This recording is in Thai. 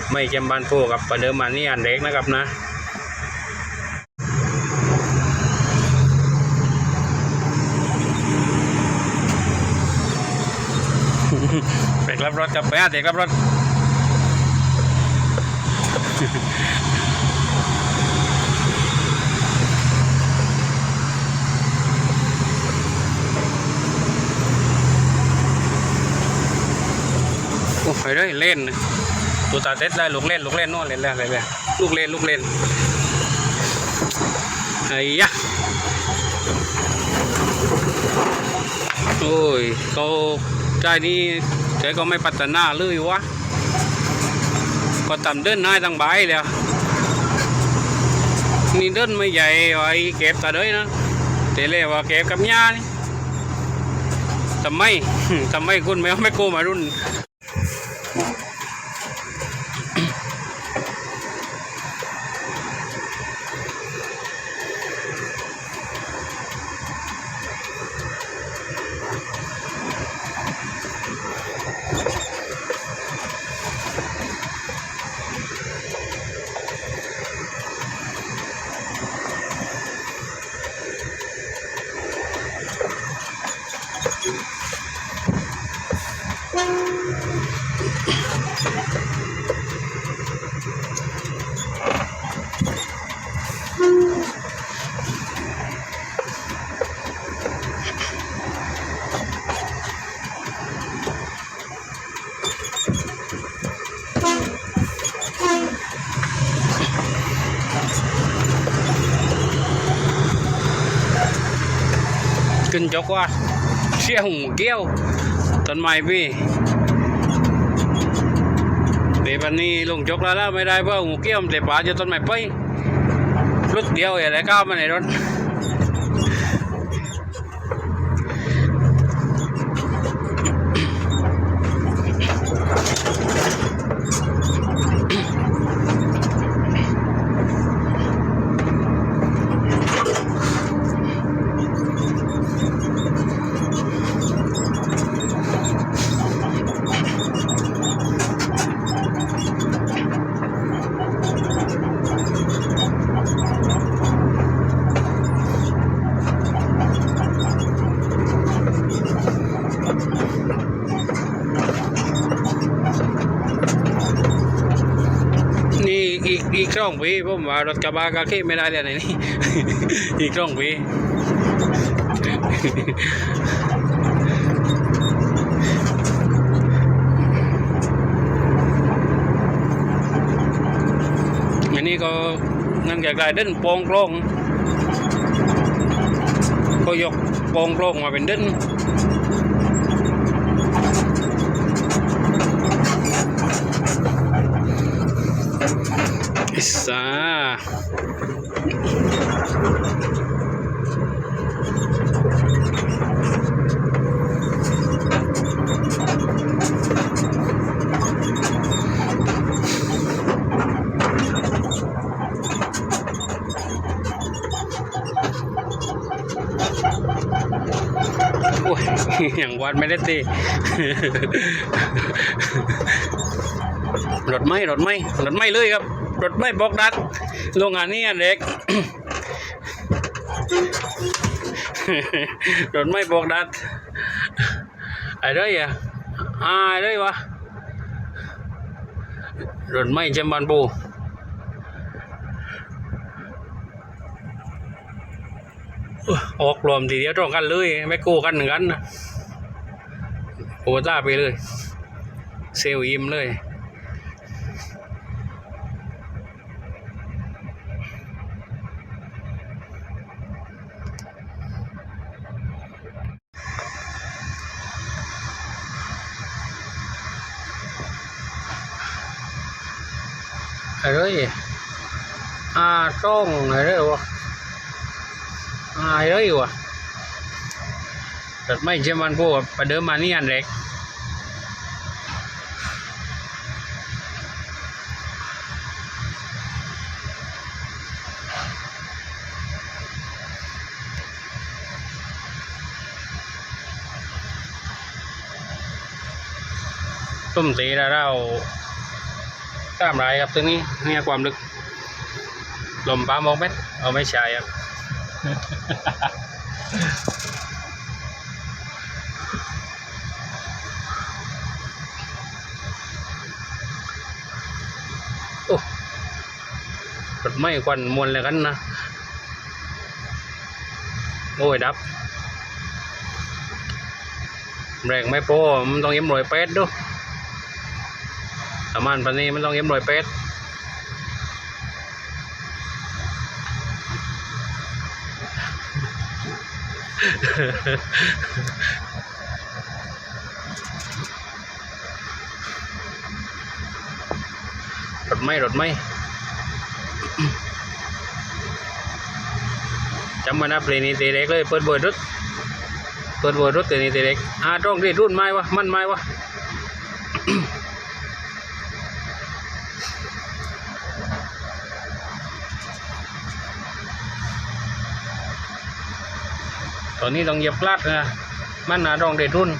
ถไม่เจมบานโพกับประเดิมมานี่อันเล็กนะครับนะเด็กรับรถกับไปหาเด็กรับรถโอ้ยเลยเล่น ตัวตาเต็ดได้ลูกเล่นลูกเล่นโน่นเล่นแล้วเล่นแล้วลูกเล่นลูกเล่นไอ้ยะโอ้ยเขาใจนี้ใจก็ไม่พัฒนาเลยวะก็ต่ำเดินน้าตั้งใบายแล้วนี่เดินไม่ใหญ่ไอ้เก็บตาเด้ยนะแต่เรียกว่าเก็บกับหญ้านี่ทำไมทำไมคุณไม่เอาไม่โกมารุ่น ขึ้นจกว่าเชี่ยหูเกี้ยวต้นไม้พี่เดี๋ยววันนี้ลงจกแล้วไม่ได้เพราะหูเกี้ยวมันเตะป่าจะต้นไม้ไปลุดเดียวอะไรก้าวมาในรถ อีกอีกช่องวีผมว่ารถกระบะกระเข้ไม่ได้เลยในนี่อีกช่องวีอันนี้ก็นั่นแกกลายเดินโปองโปร่งก็ยกโปองโปร่งมาเป็นเดิน อย่างวันไม่ได้ตีรถไหมรถไหมรถไหมเลยครับ รถไหมบอกดัดโรงงานนี้อันเล็กรถไหมบอกดัดไอ้เด้ยอะอ่าไอ้เด้ยวะรถไมเจมบันบู ออกรวมทีเดียวตรงกันเลยไม่กู้กันหนึ่งกันโอต้าไปเลย เซลยิมเลยอะไรอ่าต้องอะไรวะ อ่าอะไรวะแต่ไม่ใช่มันพวกประเดิมมานี่อันเล็กตุ้มตีแล้วเราสามรครับตรงนี้เนี่ยความลึก ลมป้ามองเม็ดเอาไม่ใช่ครับ โอ้รถไม่ควันมวนเลยกันนะ โอ้ย ดับ แรงไม่พอมันต้องเอ็มรอยเป็ดดูประมาณปันนี้มันต้องเอ็มรอยเป็ด รถไม่รถไม่จำมานะเพลงนี้ตีเล็กเลยเปิดบอยรถเปิดบอยรถตีนี้ตีเล็กอาต้องรีดรุ่นไม้วะมันไม้วะ ตอนนี้ต้องเหยียบพลาดนะมันนาดองเด็ดรุ่น